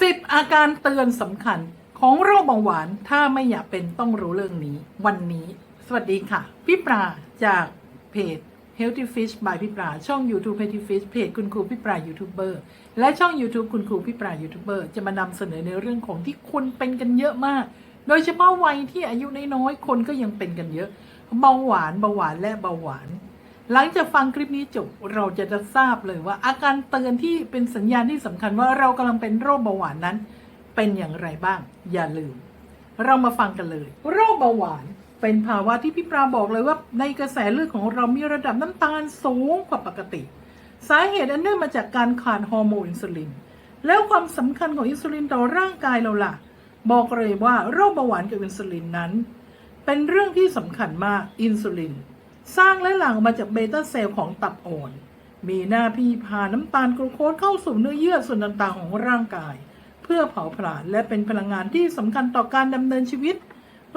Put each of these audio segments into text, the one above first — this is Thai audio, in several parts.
10อาการเตือนสำคัญของโรคเบาหวานถ้าไม่อยากเป็นต้องรู้เรื่องนี้ วันนี้ สวัสดีค่ะ พี่ปลาจากเพจ Healthy Fish by พี่ปลาช่อง YouTube Healthy Fish เพจคุณครูพี่ปลายูทูบเบอร์และช่อง YouTube คุณครูพี่ปลายูทูบเบอร์จะมานำเสนอในเรื่องของที่คนเป็นกันเยอะมาก โดยเฉพาะวัยที่อายุน้อยๆคนก็ยังเป็นกันเยอะเบาหวานเบาหวานและเบาหวาน หลังจากฟังคลิปนี้จบเราจะจะทราบเลยว่า อาการเตือนที่เป็นสัญญาณที่สำคัญว่าเรากำลังเป็นโรคเบาหวานนั้น เป็นอย่างไรบ้าง อย่าลืม เรามาฟังกันเลย โรคเบาหวานเป็นภาวะที่พี่ปราบอกเลยว่า ในกระแสเลือดของเรามีระดับน้ำตาลสูงกว่าปกติ สาเหตุอันเนื่องมาจากการขาดฮอร์โมนอินซูลิน แล้วความสำคัญของอินซูลินต่อร่างกายเราล่ะ บอกเลยว่าโรคเบาหวานกับอินซูลินนั้น เป็นเรื่องที่สำคัญมากอินซูลิน สร้างและหลั่งมาจากเบต้าเซลล์ของตับอ่อน มีหน้าที่พาน้ำตาลกลูโคสเข้าสู่เนื้อเยื่อส่วนต่างๆของร่างกาย เพื่อเผาผลาญและเป็นพลังงานที่สำคัญต่อการดำเนินชีวิต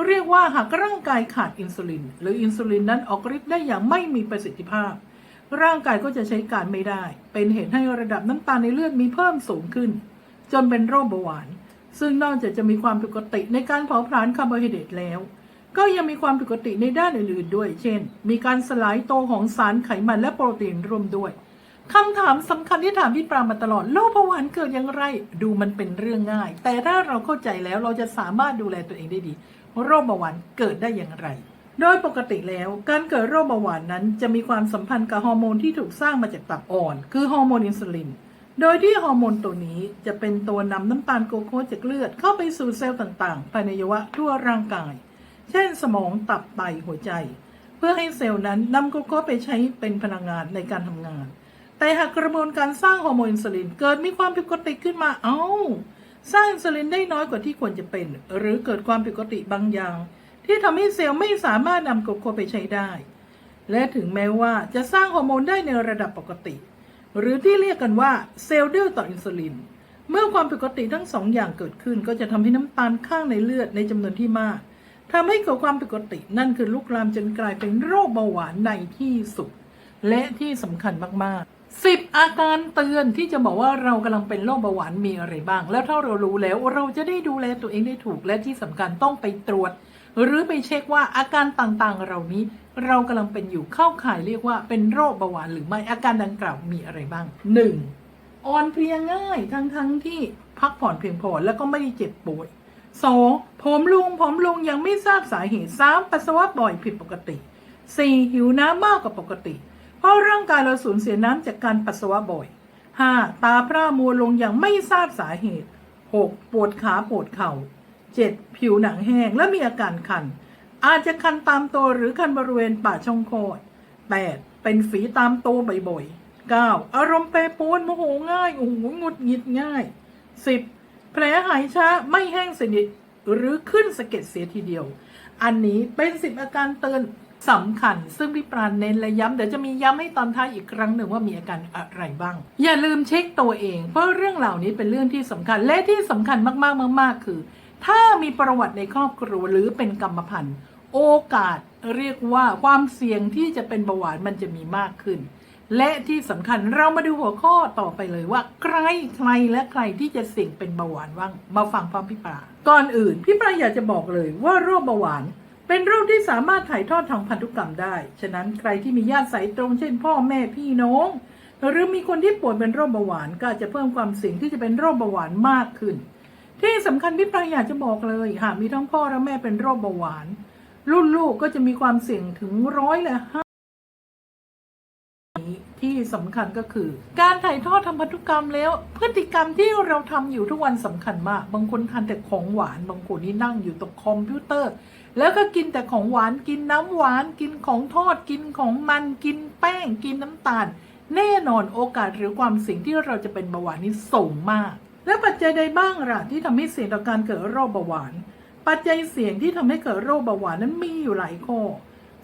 เรียกว่าหากร่างกายขาดอินซูลิน หรืออินซูลินนั้นออกฤทธิ์ได้อย่างไม่มีประสิทธิภาพ ร่างกายก็จะใช้การไม่ได้ เป็นเหตุให้ระดับน้ำตาลในเลือดมีเพิ่มสูงขึ้น จนเป็นโรคเบาหวาน ซึ่งนอกจากจะมีความผิดปกติในการเผาผลาญคาร์โบไฮเดรตแล้ว ก็ยังมีความผิดปกติในด้านอื่นๆด้วย เช่น มีการสลายตัวของสารไขมันและโปรตีนร่วมด้วยคำถามสำคัญที่ถามพี่ปรามาตลอดโรคเบาหวานเกิดอย่างไร ดูมันเป็นเรื่องง่าย แต่ถ้าเราเข้าใจแล้วเราจะสามารถดูแลตัวเองได้ดี โรคเบาหวานเกิดได้อย่างไร โดยปกติแล้ว การเกิดโรคเบาหวานนั้นจะมีความสัมพันธ์กับฮอร์โมนที่ถูกสร้างมาจากตับอ่อน คือฮอร์โมนอินซูลินโดยที่ฮอร์โมนตัวนี้จะเป็นตัวนำน้ำตาลโกโคจากเลือดเข้าไปสู่เซลล์ต่างๆภายในอวัยวะทั่วร่างกาย เช่นสมองตับไตหัวใจ เพื่อให้เซลล์นั้นนำกลูโคสไปใช้เป็นพลังงานในการทำงาน แต่หากกระบวนการสร้างฮอร์โมนอินซูลินเกิดมีความผิดปกติขึ้นมาเอ้า สร้างอินซูลินได้น้อยกว่าที่ควรจะเป็น หรือเกิดความผิดปกติบางอย่าง ที่ทำให้เซลล์ไม่สามารถนำกลูโคสไปใช้ได้ และถึงแม้ว่าจะสร้างฮอร์โมนได้ในระดับปกติ หรือที่เรียกกันว่าเซลล์ดื้อต่ออินซูลินเมื่อความผิดปกติทั้งสองอย่างเกิดขึ้น ก็จะทำให้น้ำตาลข้างในเลือดในจำนวนที่มาก ทำให้เกิดความผิดปกติ นั่นคือลุกลามจนกลายเป็นโรคเบาหวานในที่สุด และที่สำคัญมากๆ10อาการเตือนที่จะบอกว่าเรากำลังเป็นโรคเบาหวานมีอะไรบ้าง แล้วถ้าเรารู้แล้วเราจะได้ดูแลตัวเองได้ถูกและที่สำคัญต้องไปตรวจ หรือไปเช็คว่าอาการต่างๆ เหล่านี้ เรากำลังเป็นอยู่เข้าข่ายเรียกว่าเป็นโรคเบาหวานหรือไม่อาการดังกล่าวมีอะไรบ้าง 1. อ่อนเพลียง่ายทั้งๆที่พักผ่อนเพียงพอแล้วก็ไม่ได้เจ็บป่วย สองผมลุงผมลุงยังไม่ทราบสาเหตุสามปัสสาวะบ่อยผิดปกติสี่หิวน้ำมากกว่าปกติ เพราะร่างกายเราสูญเสียน้ำจากการปัสสาวะบ่อยห้าตาพร่ามัวลงอย่างไม่ทราบสาเหตุหกปวดขาปวดเข่าเจ็ดผิวหนังแห้งและมีอาการคัน อาจจะคันตามตัวหรือคันบริเวณปาช่องคอดแปดเป็นฝีตามตัวบ่อยๆเก้าอารมณ์แปรปรวนโมโหง่ายโอ้โหงุดหงิดง่ายสิบ แผลหายช้าไม่แห้งสนิทหรือขึ้นสะเก็ดเสียทีเดียว อันนี้เป็นสิบอาการเตือนสำคัญ ซึ่งพี่ปราณเน้นและย้ำเดี๋ยวจะมีย้ำให้ตอนท้ายอีกครั้งหนึ่งว่ามีอาการอะไรบ้าง อย่าลืมเช็คตัวเอง เพราะเรื่องเหล่านี้เป็นเรื่องที่สำคัญและที่สำคัญมากๆมากๆ คือ ถ้ามีประวัติในครอบครัวหรือเป็นกรรมพันธุ์ โอกาสเรียกว่าความเสี่ยงที่จะเป็นเบาหวานมันจะมีมากขึ้น และที่สำคัญเรามาดูหัวข้อต่อไปเลยว่า ใครใครและใครที่จะเสี่ยงเป็นเบาหวานบ้างมาฟังพร้อมพี่ปลาก่อนอื่น พี่ปลาอยากจะบอกเลยว่าโรคเบาหวานเป็นโรคที่สามารถถ่ายทอดทางพันธุกรรมได้ ฉะนั้นใครที่มีญาติสายตรงเช่น พ่อแม่พี่น้อง หรือมีคนที่ป่วยเป็นโรคเบาหวานก็จะเพิ่มความเสี่ยงที่จะเป็นโรคเบาหวานมากขึ้น ที่สำคัญพี่ปลาอยากจะบอกเลยหากมีทั้งพ่อและแม่เป็นโรคเบาหวาน รุ่นลูกก็จะมีความเสี่ยงถึงร้อยละห้า ที่สำคัญก็คือ การถ่ายทอดทางพันธุกรรมแล้ว พฤติกรรมที่เราทำอยู่ทุกวันสำคัญมาก บางคนทานแต่ของหวานบางคนนี่นั่งอยู่ตรงคอมพิวเตอร์ แล้วก็กินแต่ของหวานกินน้ำหวานกินของทอดกินของมันกินแป้งกินน้ำตาล แน่นอนโอกาสหรือความเสี่ยงที่เราจะเป็นเบาหวานนี่สูงมาก แล้วปัจจัยใดบ้างล่ะที่ทำให้เสี่ยงต่อการเกิดโรคเบาหวาน ปัจจัยเสี่ยงที่ทำให้เกิดโรคเบาหวานนั้นมีอยู่หลายข้อ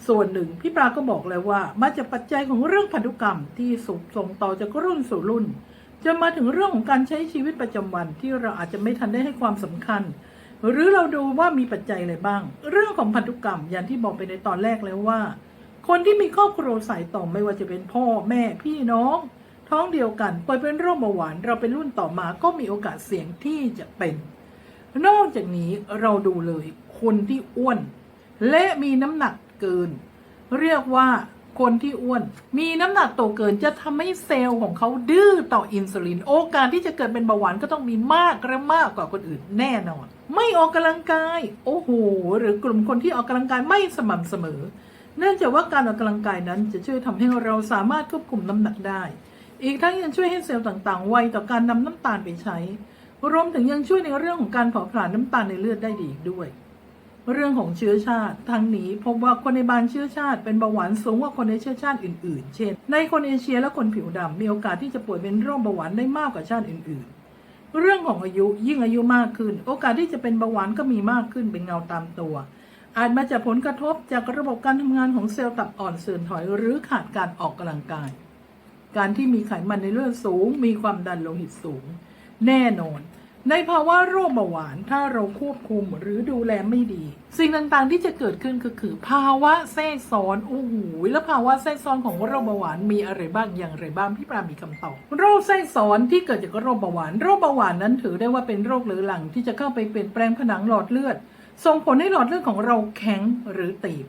ส่วนหนึ่งพี่ปลาก็บอกเลยว่ามาจากปัจจัยของเรื่องพันธุกรรมที่สูงส่งต่อจากรุ่นสู่รุ่นจนมาถึงเรื่องของการใช้ชีวิตประจำวันที่เราอาจจะไม่ทันได้ให้ความสำคัญ หรือเราดูว่ามีปัจจัยอะไรบ้าง เรื่องของพันธุกรรมอย่างที่บอกไปในตอนแรกแล้วว่า คนที่มีครอบครัวสายต่อไม่ว่าจะเป็นพ่อแม่พี่น้อง ท้องเดียวกันป่วยเป็นโรคเบาหวาน เราเป็นรุ่นต่อมาก็มีโอกาสเสี่ยงที่จะเป็น นอกจากนี้เราดูเลยคนที่อ้วน และมีน้ำหนัก เกิน เรียกว่าคนที่อ้วน มีน้ำหนักโตเกินจะทำให้เซลล์ของเขาดื้อต่ออินซูลิน โอกาสที่จะเกิดเป็นเบาหวานก็ต้องมีมากและมากกว่าคนอื่นแน่นอน ไม่ออกกำลังกาย โอ้โห หรือกลุ่มคนที่ออกกำลังกายไม่สม่ำเสมอ เนื่องจากว่าการออกกำลังกายนั้นจะช่วยทำให้เราสามารถควบคุมน้ำหนักได้ อีกทั้งยังช่วยให้เซลล์ต่างๆ ไวต่อการนำน้ำตาลไปใช้ รวมถึงยังช่วยในเรื่องของการเผาผลาญน้ำตาลในเลือดได้ดีอีกด้วย เรื่องของเชื้อชาติ ทั้งนี้พบว่าคนในบางเชื้อชาติเป็นเบาหวานสูงกว่าคนในเชื้อชาติอื่นๆ เช่น ในคนเอเชียและคนผิวดำมีโอกาสที่จะป่วยเป็นโรคเบาหวานได้มากกว่าชาติอื่นๆ เรื่องของอายุยิ่งอายุมากขึ้น โอกาสที่จะเป็นเบาหวานก็มีมากขึ้นเป็นเงาตามตัว อาจมาจากผลกระทบจากระบบการทำงานของเซลล์ตับอ่อนเสื่อมถอยหรือขาดการออกกำลังกาย การที่มีไขมันในเลือดสูง มีความดันโลหิตสูง แน่นอน ในภาวะโรคเบาหวานถ้าเราควบคุมหรือดูแลไม่ดี สิ่งต่างๆที่จะเกิดขึ้นก็คือ ภาวะแทรกซ้อนโอ้โหแล้วภาวะแทรกซ้อนของโรคเบาหวานมีอะไรบ้างอย่างไรบ้างพี่ปรามีคำตอบโรคแทรกซ้อนที่เกิดจากโรคเบาหวานโรคเบาหวานนั้นถือได้ว่าเป็นโรคเรื้อรังที่จะเข้าไปเปลี่ยนแปลงผนังหลอดเลือด ส่งผลให้หลอดเลือดของเราแข็งหรือตีบ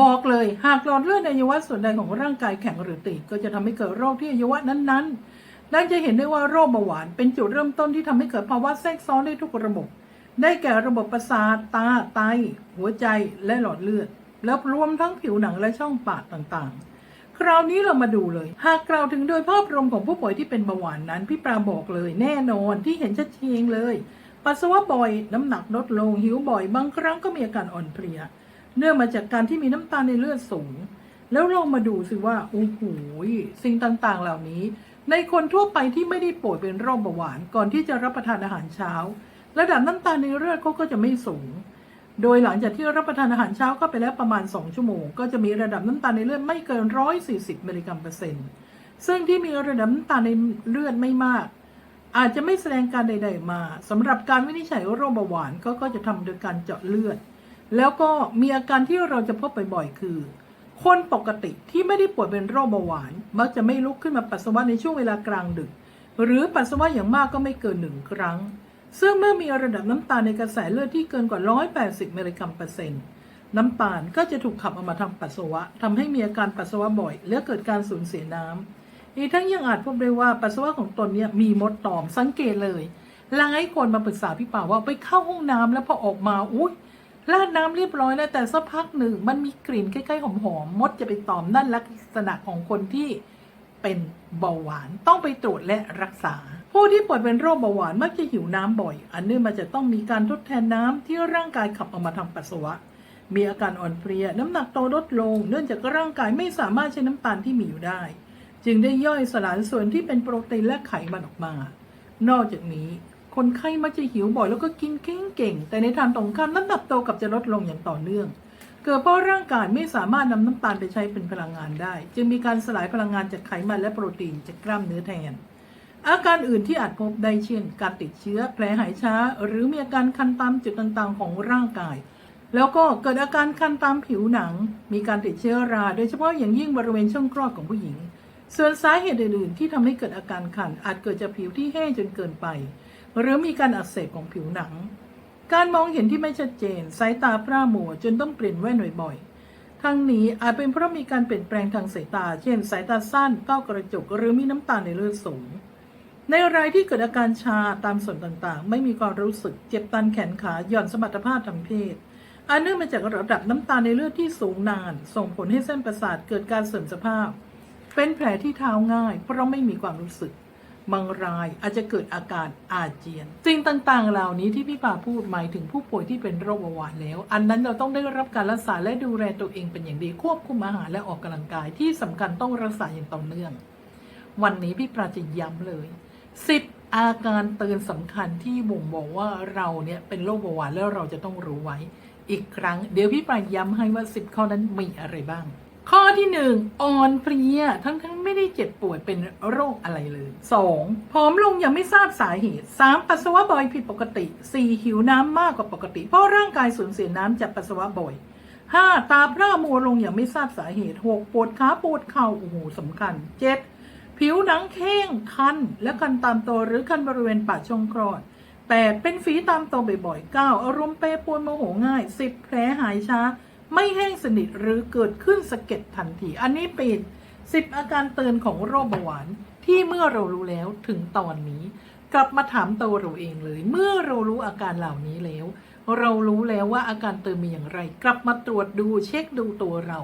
บอกเลยหากหลอดเลือดในอวัยวะส่วนใดของร่างกายแข็งหรือตีบก็จะทำให้เกิดโรคที่อวัยวะนั้นๆ ดังจะเห็นได้ว่าโรคเบาหวานเป็นจุดเริ่มต้นที่ทำให้เกิดภาวะแทรกซ้อนได้ทุกระบบ ได้แก่ระบบประสาทตาไต หัวใจและหลอดเลือด แล้วรวมทั้งผิวหนังและช่องปากต่างๆ คราวนี้เรามาดูเลย หากกล่าวถึงโดยภาพรวมของผู้ป่วยที่เป็นเบาหวานนั้น พี่ปราบอกเลยแน่นอนที่เห็นชัดเจนเลย ปัสสาวะบ่อย น้ำหนักลดลงหิวบ่อย บางครั้งก็มีอาการอ่อนเพลีย เนื่องมาจากการที่มีน้ำตาลในเลือดสูง แล้วลองมาดูสิว่าโอ้โหสิ่งต่างๆ เหล่านี้ ในคนทั่วไปที่ไม่ได้ป่วยเป็นโรคเบาหวานก่อนที่จะรับประทานอาหารเช้า ระดับน้ำตาลในเลือดเขาก็จะไม่สูง โดยหลังจากที่รับประทานอาหารเช้าก็ไปแล้วประมาณ 2 ชั่วโมง ก็จะมีระดับน้ำตาลในเลือดไม่เกิน 140 มิลลิกรัมเปอร์เซ็นต์ซึ่งที่มีระดับน้ำตาลในเลือดไม่มาก อาจจะไม่แสดงการใด ๆ มาสำหรับการวินิจฉัยโรคเบาหวานก็ก็จะทำโดยการเจาะเลือด แล้วก็มีอาการที่เราจะพบบ่อยๆคือ คนปกติที่ไม่ได้ป่วยเป็นโรคเบาหวาน มักจะไม่ลุกขึ้นมาปัสสาวะในช่วงเวลากลางดึก หรือปัสสาวะอย่างมากก็ไม่เกินหนึ่งครั้ง ซึ่งเมื่อมีระดับน้ำตาลในกระแสเลือดที่เกินกว่า 180 มิลลิกรัมเปอร์เซ็นต์น้ำตาลก็จะถูกขับออกมาทางปัสสาวะทำให้มีอาการปัสสาวะบ่อย และเกิดการสูญเสียน้ำอีกทั้งยังอาจพบได้ว่าปัสสาวะของตนเนี่ยมีมดตอมสังเกตเลยหลายคนมาปรึกษาพี่ป่าว่าไปเข้าห้องน้ำแล้วพอออกมาอุ้ย ราดน้ำเรียบร้อยแล้วแต่สักพักหนึ่งมันมีกลิ่นใกล้ๆหอมๆมดจะไปตอมนั่นลักษณะของคนที่เป็นเบาหวานต้องไปตรวจและรักษา ผู้ที่ป่วยเป็นโรคเบาหวานมักจะหิวน้ำบ่อย อันเนื่องมาจากต้องมีการทดแทนน้ำที่ร่างกายขับออกมาทางปัสสาวะ มีอาการอ่อนเพลียน้ำหนักโตลดลง เนื่องจากร่างกายไม่สามารถใช้น้ำตาลที่มีอยู่ได้ จึงได้ย่อยสลายส่วนที่เป็นโปรตีนและไขมันออกมา นอกจากนี้ คนไข้มักจะหิวบ่อยแล้วก็กินเก่งๆแต่ในทางตรงข้ามน้ำหนักโตกับจะลดลงอย่างต่อเนื่อง เกิดเพราะร่างกายไม่สามารถนำน้ำตาลไปใช้เป็นพลังงานได้ จึงมีการสลายพลังงานจากไขมันและโปรตีนจากกล้ามเนื้อแทน อาการอื่นที่อาจพบได้เช่น การติดเชื้อแผลหายช้า หรือมีอาการคันตามจุดต่างๆ ของร่างกาย แล้วก็เกิดอาการคันตามผิวหนัง มีการติดเชื้อรา โดยเฉพาะอย่างยิ่งบริเวณช่องคลอดของผู้หญิง ส่วนสาเหตุอื่นๆ ที่ทำให้เกิดอาการคันอาจเกิดจากผิวที่แห้งจนเกินไป หรือมีการอักเสบของผิวหนัง การมองเห็นที่ไม่ชัดเจน สายตาพร่ามัวจนต้องเปลี่ยนแว่นบ่อยๆทั้งนี้อาจเป็นเพราะมีการเปลี่ยนแปลงทางสายตา เช่น สายตาสั้นต้อกระจกหรือมีน้ำตาลในเลือดสูง ในรายที่เกิดอาการชาตามส่วนต่างๆ ไม่มีความรู้สึกเจ็บตันแขนขาหย่อนสมรรถภาพทางเพศอันเนื่องมาจากระดับน้ำตาลในเลือดที่สูงนาน ส่งผลให้เส้นประสาทเกิดการเสื่อมสภาพ เป็นแผลที่เท้าง่าย เพราะไม่มีความรู้สึก บางรายอาจจะเกิดอาการอาเจียนสิ่งต่างๆ เหล่านี้ที่พี่ป่าพูดหมายถึงผู้ป่วยที่เป็นโรคเบาหวานแล้ว อันนั้นเราต้องได้รับการรักษาและดูแลตัวเองเป็นอย่างดีควบคุมอาหารและออกกำลังกายที่สำคัญต้องรักษาอย่างต่อเนื่อง วันนี้พี่ปราจะย้ำเลย10อาการเตือนสำคัญที่บ่งบอกว่าเราเนี่ยเป็นโรคเบาหวานแล้วเราจะต้องรู้ไว้ อีกครั้ง เดี๋ยวพี่ปราย้ำให้ว่า10ข้อนั้นมีอะไรบ้าง ข้อที่หนึ่งอ่อนเพลียทั้งทั้งๆไม่ได้เจ็บป่วยเป็นโรคอะไรเลย 2. ผอมลงยังไม่ทราบสาเหตุ 3. ปัสสาวะบ่อยผิดปกติ 4. หิวน้ำมากกว่าปกติ เพราะร่างกายสูญเสียน้ำจากปัสสาวะบ่อย 5. ตาพร่ามัวลงอย่างไม่ทราบสาเหตุ 6. ปวดขาปวดเข่าโอ้โหสำคัญ 7. ผิวหนังแห้งคัน และคันตามตัวหรือคันบริเวณปากช่องคลอด 8. เป็นฝีตามตัวบ่อยๆ 9. อารมณ์เปรปรวนโมโหง่าย 10. แผลหายช้า ไม่แห้งสนิทหรือเกิดขึ้นสะเก็ดทันที อันนี้เป็น10อาการเตือนของโรคเบาหวานที่เมื่อเรารู้แล้วถึงตอนนี้ กลับมาถามตัวเราเองเลย เมื่อเรารู้อาการเหล่านี้แล้ว เรารู้แล้วว่าอาการเตือนมีอย่างไร กลับมาตรวจดูเช็คดูตัวเรา